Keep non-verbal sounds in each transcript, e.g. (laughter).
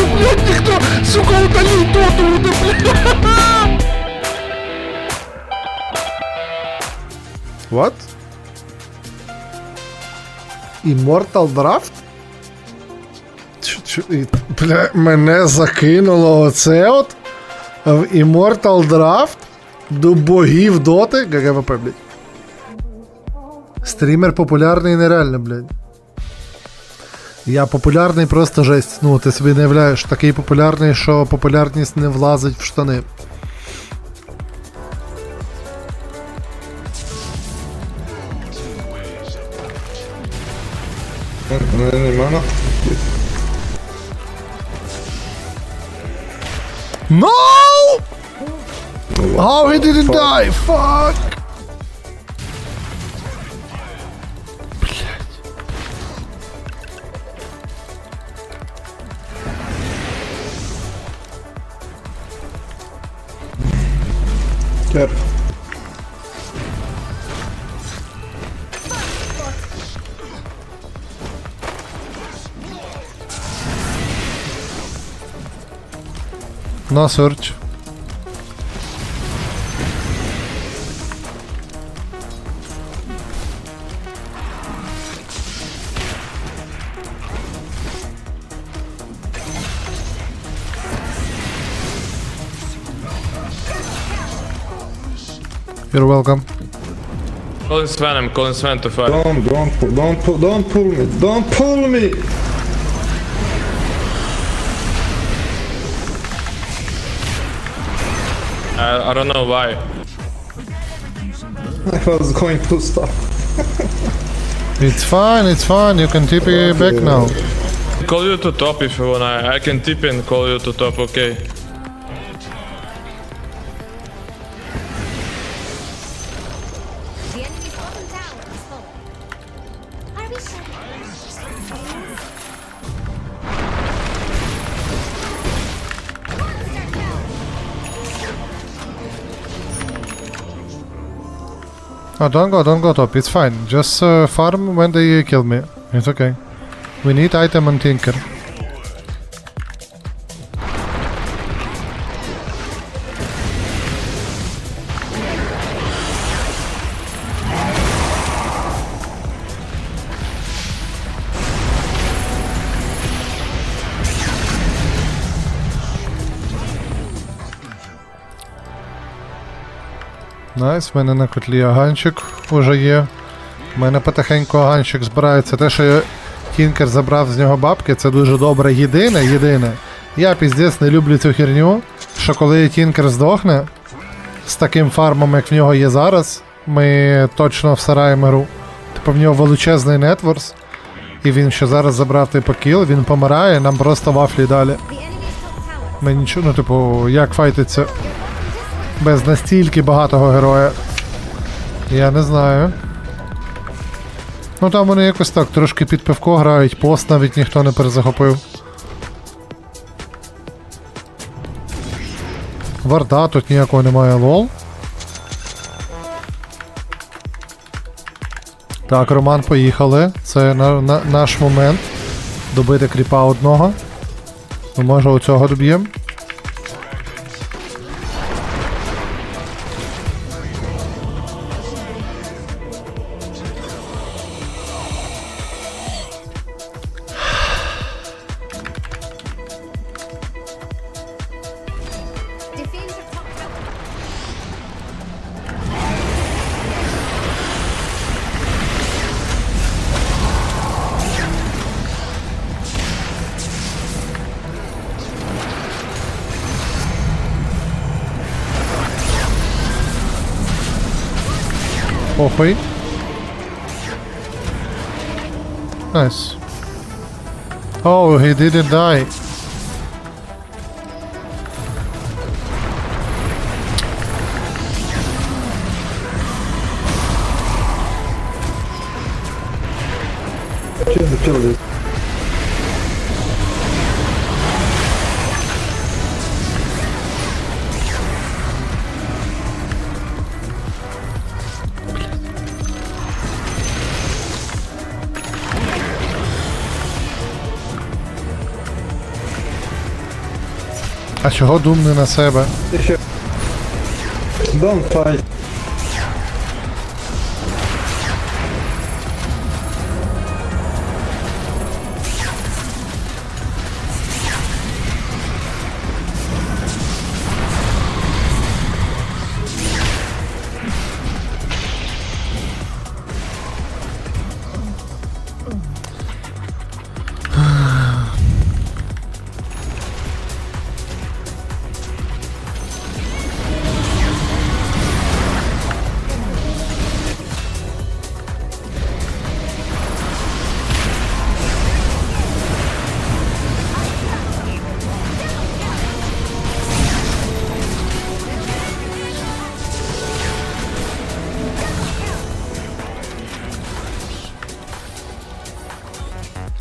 бачу, блядь, ніхто, сука, удалив доту, уде, блядь. What? Immortal Draft? Бля, мене закинуло оце от в Immortal Draft до богів доти. ГГВП, блядь. Стрімер популярний нереально, блядь. Я популярний просто жесть. Ну, ти собі не являєш такий популярний, що популярність не влазить в штани. На. No! Oh, he didn't die! Fuck! Quero. Nossa, Urch. You're welcome. Calling Sven, I'm calling Sven to fight. Don't, don't, pull, don't, pull, don't pull me. Don't pull me. I, I don't know why. I was going to stop. (laughs) It's fine, it's fine. You can TP back now. Call you to top if you wanna. I can tip and call you to top, okay. Oh, don't go, don't go top. It's fine. Just uh, farm when they kill me. It's okay. We need item and tinker. Найс, в мене на котлі аганчик уже є. У мене потихеньку аганчик збирається. Те, що я- Тінкер забрав з нього бабки, це дуже добре. Єдине, єдине. Я піздець не люблю цю херню, що коли Тінкер здохне з таким фармом, як в нього є зараз, ми точно всараємо гру. Типу в нього величезний нетворс, і він ще зараз забрав типу кіл, він помирає, нам просто вафлі далі. Ми нічого, ну, типу, як файтиться без настільки багатого героя. Я не знаю. Ну там вони якось так трошки під пивко грають, пост навіть ніхто не перезахопив. Варда тут ніякого немає лол. Так, Роман, поїхали. Це на, на, наш момент. Добити кріпа одного. Ну, може, у цього доб'ємо. Porphyry. Nice. Oh, he didn't die. Kill, kill this. А чого думний на себе? Дом файт.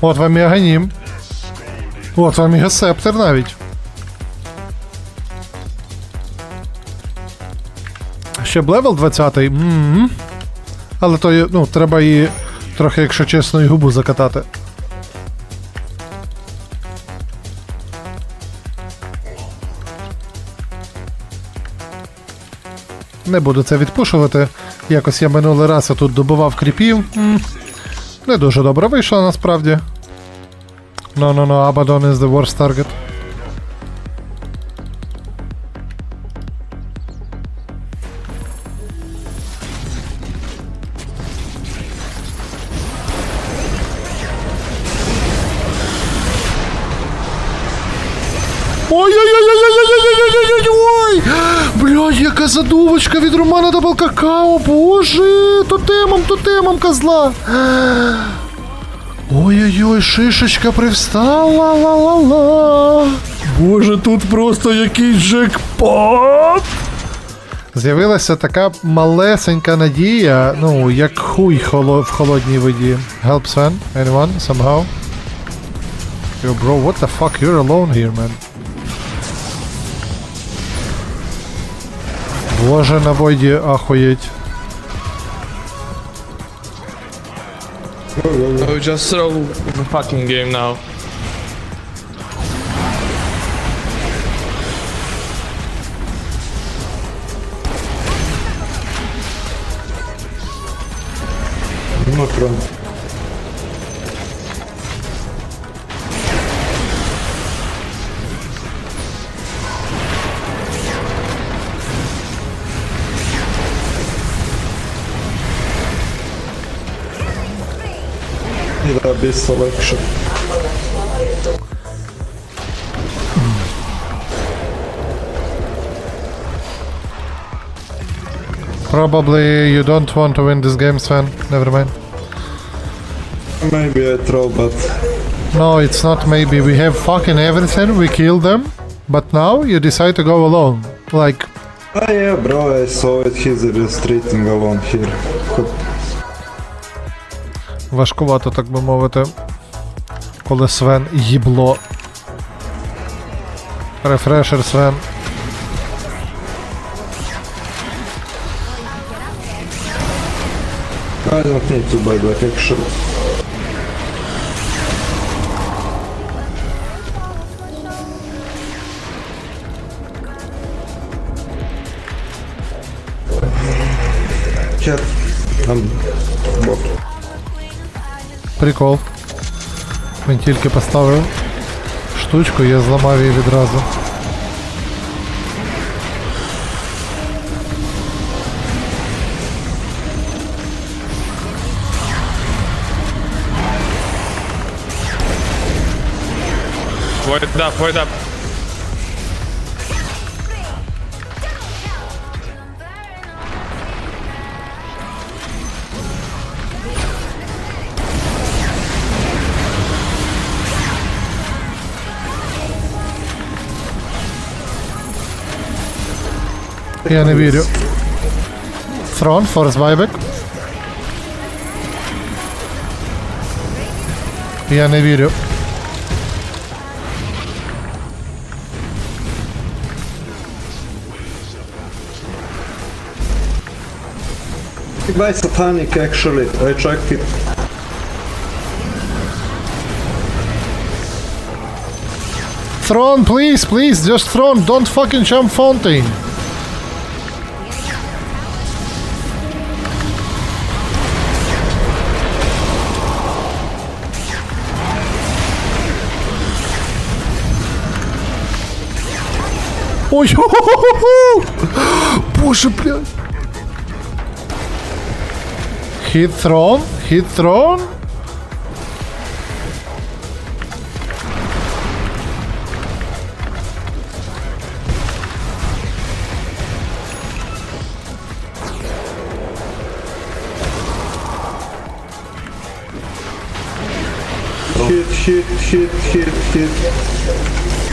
От вам і аганім. От вам і гесептер навіть. Ще б левел 20 м Але то ну, треба і трохи, якщо чесно, і губу закатати. Не буду це відпушувати. Якось я минулий раз я тут добував кріпів. Не дуже добре вийшло насправді. No, no, no, Abaddon is the worst target. Ой-ой-ой-ой-ой-ой-ой! Блядь, яка задувочка від Романа Дабл Какао, боже! Тотемом, тотемом козла! Ой-ой-ой, шишечка привстала, ла-ла-ла. Боже, тут просто якийсь джекпот. З'явилася така малесенька надія, ну, як хуй холо- в холодній воді. Help Sven? Anyone? Somehow? Yo, bro, what the fuck? You're alone here, man. Боже, на Войді ахуєть. Oh, just throw the fucking game now. not run. Need abyss selection. Probably you don't want to win this game, Sven. Never mind. Maybe I throw, but No, it's not maybe. We have fucking everything. We kill them. But now you decide to go alone. Like, ah yeah, bro, I saw it. He's retreating alone here. Важкувато, так би мовити, коли Свен їбло. Рефрешер Свен. Байдвакнеться. Чат там бот. Прикол. Він тільки поставив штучку, я зламав її відразу. Void up, void up. Я не вірю. Throne, force buyback. Я не вірю. Buy satanic actually. I checked it. throne, please, please, just throne, don't fucking jump fountain. помощь. Хо -хо -хо Боже, блядь. Хитрон, хитрон. Shit, shit, shit, shit, shit.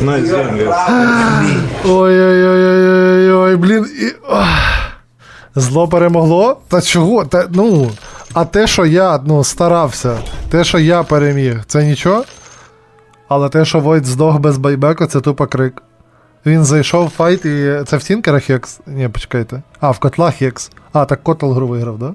Найс гейм, Ой-ой-ой-ой-ой, блін. І... Зло перемогло? Та чого? Та, ну, а те, що я ну, старався, те, що я переміг, це нічого? Але те, що Войт здох без байбеку, це тупо крик. Він зайшов в файт і. Це в Тінкера Хекс? Ні, почекайте. А, в котла Хекс. А, так котл гру виграв, да?